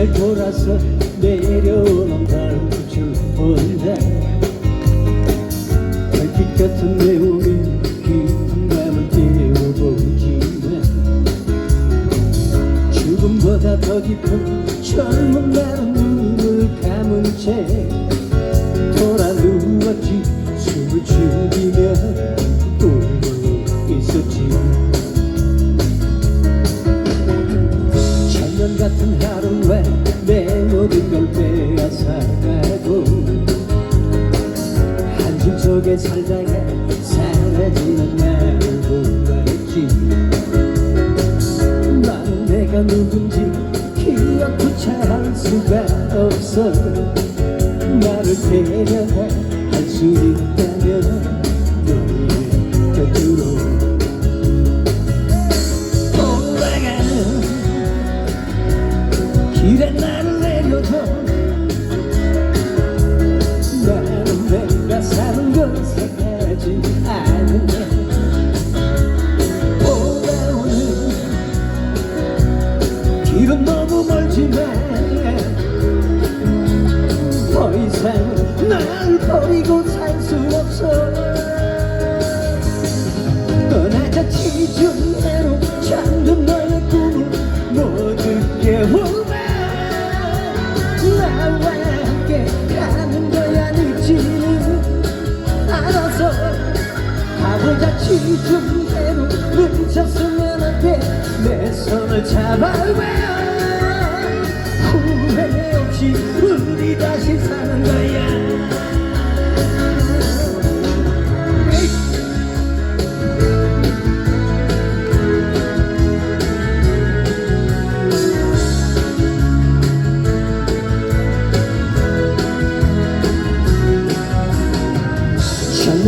시계를 돌아서 내려오는 달빛을 본다 별빛 같은 내 몸이 깊은 밤을 깨워보지만 죽음보다 더 깊은 젊은 나는 눈을 감은 채 돌아 누웠지. 숨을 죽이며 울고 있었지 속에 살다가 사라지는 나를 보았지. 나는 내가 누군지 기억조차 할 수가 없어. 나를 데려가 할수 있다면 날 버리고 살 수 없어. 떠나자 지중해로 잠든 너의 꿈을 모두 깨우마 나와 함께 가는 거야 늦지는 않아서 가보자 지중해로 늦었으면 안돼내 손을 잡아봐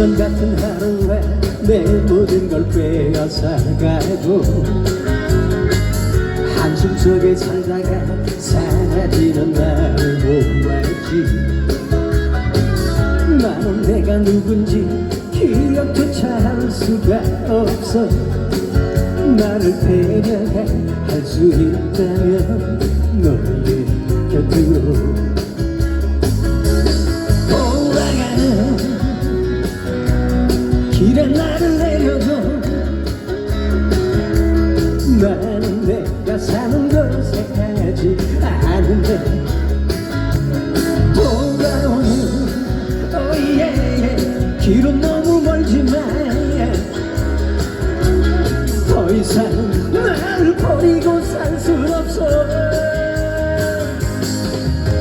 천년 같은 하루에 내 모든 걸 빼앗아가고 한숨 속에 살다가 사라지는 나를 보았지. 나는 내가 누군지 기억조차 할 수가 없어. 나를 데려가 할수 있다면 너의 곁으로 길에 나를 내려줘. 나는 내가 사는 곳에 가지. 않은데 돌아오는 오예 길은 너무 멀지만 더 이상 날 버리고 살 순 없어.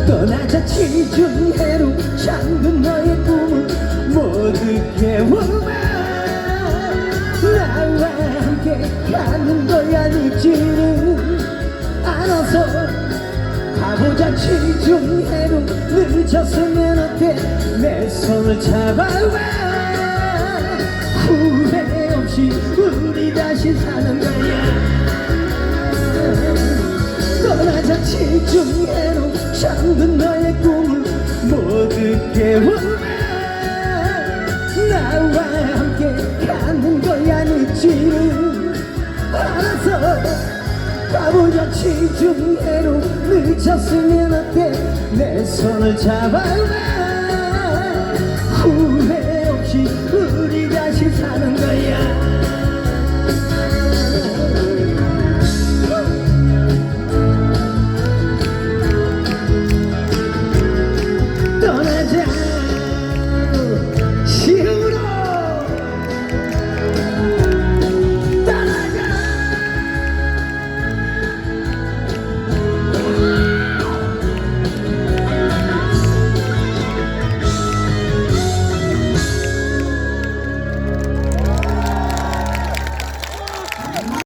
떠나자 지중해로 잠든 너의 꿈을 모두 함께 가는 거야 늦지는 않아서 가보자 지중해로 늦었으면 어때? 내 손을 잡아봐 후회 없이 우리 다시 사는 거야 가보자 지중해로 늦었으면 어때? 내 손을 잡아봐. 후회 없이 우리 다시 사는